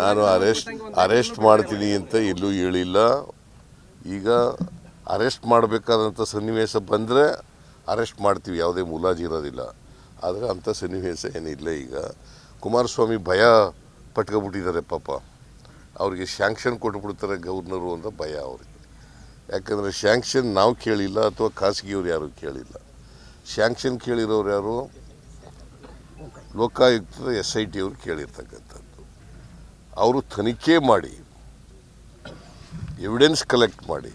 ನಾನು arrest arrest ಮಾಡ್ತೀನಿ ಅಂತ ಎಲ್ಲೂ ಹೇಳಿಲ್ಲ. ಈಗ ಅರೆಸ್ಟ್ ಮಾಡಬೇಕಾದಂಥ ಸನ್ನಿವೇಶ ಬಂದರೆ ಅರೆಸ್ಟ್ ಮಾಡ್ತೀವಿ, ಯಾವುದೇ ಮುಲಾಜಿ ಇರೋದಿಲ್ಲ. ಆದರೆ ಅಂಥ ಸನ್ನಿವೇಶ ಏನಿಲ್ಲ ಈಗ. ಕುಮಾರಸ್ವಾಮಿ ಭಯ ಪಟ್ಕೊಬಿಟ್ಟಿದ್ದಾರೆ ಪಾಪ. ಅವರಿಗೆ ಶ್ಯಾಂಕ್ಷನ್ ಕೊಟ್ಬಿಡ್ತಾರೆ ಗವರ್ನರು ಅಂತ ಭಯ ಅವ್ರಿಗೆ. ಯಾಕಂದರೆ ಶ್ಯಾಂಕ್ಷನ್ ನಾವು ಕೇಳಿಲ್ಲ ಅಥವಾ ಖಾಸಗಿಯವ್ರು ಯಾರು ಕೇಳಿಲ್ಲ. ಶ್ಯಾಂಕ್ಷನ್ ಕೇಳಿರೋರು ಯಾರು? ಲೋಕಾಯುಕ್ತದ ಎಸ್ ಐ ಟಿ ಅವರು ಕೇಳಿರ್ತಕ್ಕಂಥದ್ದು. ಅವರು ತನಿಖೆ ಮಾಡಿ ಎವಿಡೆನ್ಸ್ ಕಲೆಕ್ಟ್ ಮಾಡಿ,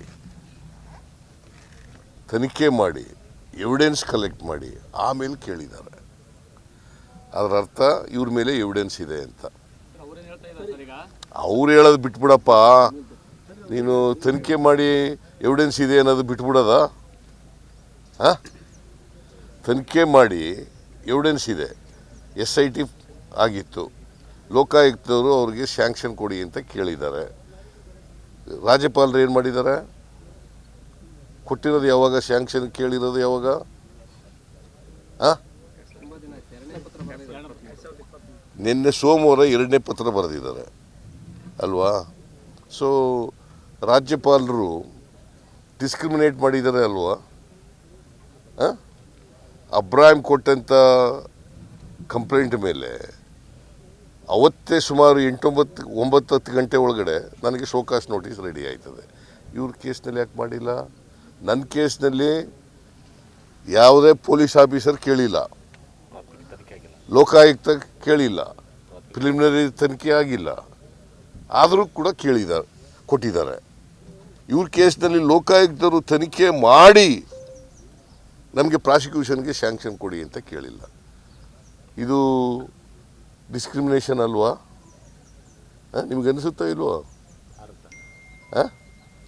ತನಿಖೆ ಮಾಡಿ ಎವಿಡೆನ್ಸ್ ಕಲೆಕ್ಟ್ ಮಾಡಿ, ಆಮೇಲೆ ಕೇಳಿದ್ದಾರೆ. ಅದರ ಅರ್ಥ ಇವ್ರ ಮೇಲೆ ಎವಿಡೆನ್ಸ್ ಇದೆ ಅಂತ. ಅವ್ರು ಹೇಳೋದು ಬಿಟ್ಬಿಡಪ್ಪ. ನೀನು ತನಿಖೆ ಮಾಡಿ ಎವಿಡೆನ್ಸ್ ಇದೆ ಅನ್ನೋದು ಬಿಟ್ಬಿಡೋದ? ಹಾಂ? ತನಿಖೆ ಮಾಡಿ ಎವಿಡೆನ್ಸ್ ಇದೆ. ಎಸ್ ಐ ಟಿ ಆಗಿತ್ತು. ಲೋಕಾಯುಕ್ತವರು ಅವರಿಗೆ ಸ್ಯಾಂಕ್ಷನ್ ಕೊಡಿ ಅಂತ ಕೇಳಿದ್ದಾರೆ. ರಾಜ್ಯಪಾಲರು ಏನು ಮಾಡಿದ್ದಾರೆ? ಕೊಟ್ಟಿರೋದು ಯಾವಾಗ? ಸ್ಯಾಂಕ್ಷನ್ ಕೇಳಿರೋದು ಯಾವಾಗ? ನಿನ್ನೆ ಸೋಮವಾರ ಎರಡನೇ ಪತ್ರ ಬರೆದಿದ್ದಾರೆ. ಅಲ್ವಾ? ಸೊ ರಾಜ್ಯಪಾಲರು ಡಿಸ್ಕ್ರಿಮಿನೇಟ್ ಮಾಡಿದ್ದಾರೆ ಅಲ್ವಾ? ಅಬ್ರಾಹಿಂ ಕೊಟ್ಟಂಥ ಕಂಪ್ಲೇಂಟ್ ಮೇಲೆ ಅವತ್ತೇ ಸುಮಾರು ಎಂಟೊಂಬತ್ತು, ಒಂಬತ್ತು ಹತ್ತು ಗಂಟೆ ಒಳಗಡೆ ನನಗೆ ಶೋಕಾಸ್ ನೋಟಿಸ್ ರೆಡಿ ಆಯ್ತದೆ. ಇವ್ರ ಕೇಸ್ನಲ್ಲಿ ಯಾಕೆ ಮಾಡಿಲ್ಲ? ನನ್ನ ಕೇಸ್ನಲ್ಲಿ ಯಾವುದೇ ಪೊಲೀಸ್ ಆಫೀಸರ್ ಕೇಳಿಲ್ಲ. ಲೋಕಾಯುಕ್ತ ಕೇಳಿಲ್ಲ. ಪ್ರಿಲಿಮಿನರಿ ತನಿಖೆ ಆಗಿಲ್ಲ. ಆದರೂ ಕೂಡ ಕೇಳಿದ್ದಾರೆ ಕೊಟ್ಟಿದ್ದಾರೆ. ಇವ್ರ ಕೇಸ್ನಲ್ಲಿ ಲೋಕಾಯುಕ್ತರು ತನಿಖೆ ಮಾಡಿ ನಮಗೆ ಪ್ರಾಸಿಕ್ಯೂಷನ್ಗೆ ಸ್ಯಾಂಕ್ಷನ್ ಕೊಡಿ ಅಂತ ಕೇಳಿಲ್ಲ. ಇದು ಡಿಸ್ಕ್ರಿಮಿನೇಷನ್ ಅಲ್ವಾ? ನಿಮ್ಗೆ ಅನಿಸುತ್ತೋ ಇಲ್ವೋ?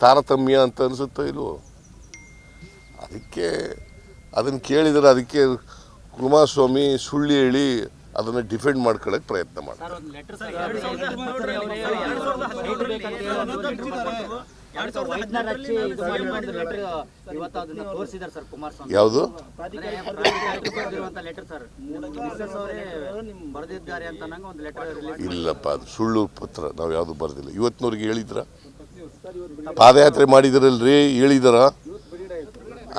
ತಾರತಮ್ಯ ಅಂತ ಅನಿಸುತ್ತೋ ಇಲ್ವೋ? ಅದಕ್ಕೆ ಅದನ್ನು ಕೇಳಿದರೆ ಅದಕ್ಕೆ ಕುಮಾರಸ್ವಾಮಿ ಸುಳ್ಳು ಹೇಳಿ ಅದನ್ನು ಡಿಫೆಂಡ್ ಮಾಡ್ಕೊಳ್ಳೋಕೆ ಪ್ರಯತ್ನ ಮಾಡ್ತಾರೆ. ಯಾವುದು? ಇಲ್ಲಪ್ಪ ಅದು ಸುಳ್ಳು ಪತ್ರ ನಾವು ಯಾವುದು ಬರೆದಿಲ್ಲ. ಇವತ್ತಿನವ್ರಿಗೆ ಹೇಳಿದ್ರ? ಪಾದಯಾತ್ರೆ ಮಾಡಿದ್ರಲ್ರಿ ಹೇಳಿದಾರ?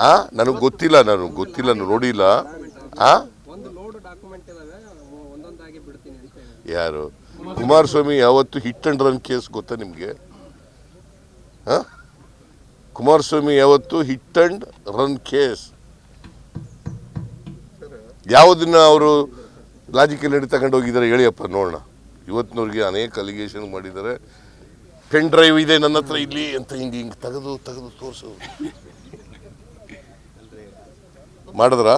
ಆ ನನಗೆ ಗೊತ್ತಿಲ್ಲ ನಾನು ಗೊತ್ತಿಲ್ಲ ನೋಡಿಲ್ಲ. ಆ? ಒಂದು ಲೋಡ್ ಡಾಕ್ಯುಮೆಂಟ್ ಇದಾವೆ ಒಂದೊಂದಾಗಿ ಬಿಡ್ತೀನಿ ಅಂತ ಹೇಳಿ ಯಾರು? ಕುಮಾರಸ್ವಾಮಿ ಯಾವತ್ತು ಹಿಟ್ ಅಂಡ್ ರನ್ ಕೇಸ್ ಗೊತ್ತಾ ನಿಮಗೆ? ಕುಮಾರಸ್ವಾಮಿ ಯಾವತ್ತು ಹಿಟ್ ಅಂಡ್ ರನ್ ಕೇಸ್. ಯಾವುದನ್ನ ಅವರು ಲಾಜಿಕಲ್ ನಡಿ ತಗೊಂಡು ಹೋಗಿದ್ದಾರೆ ಹೇಳಿಯಪ್ಪ ನೋಡೋಣ. ಇವತ್ತಿನವ್ರಿಗೆ ಅನೇಕ ಅಲಿಗೇಷನ್ ಮಾಡಿದ್ದಾರೆ. ಪೆನ್ ಡ್ರೈವ್ ಇದೆ ನನ್ನ ಹತ್ರ ಇಲ್ಲಿ ಅಂತ ಹಿಂಗೆ ಹಿಂಗೆ ತೆಗೆದು ತೆಗೆದು ತೋರಿಸೋದು ಮಾಡಿದ್ರಾ?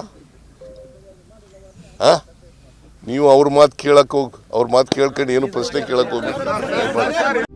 ನೀವು ಅವ್ರ ಮಾತು ಕೇಳಕ್ಕೆ ಹೋಗಿ ಅವ್ರ ಮಾತು ಕೇಳ್ಕೊಂಡು ಏನು ಪ್ರಶ್ನೆ ಕೇಳಕ್ಕೆ ಹೋಗ್ಬೇಕು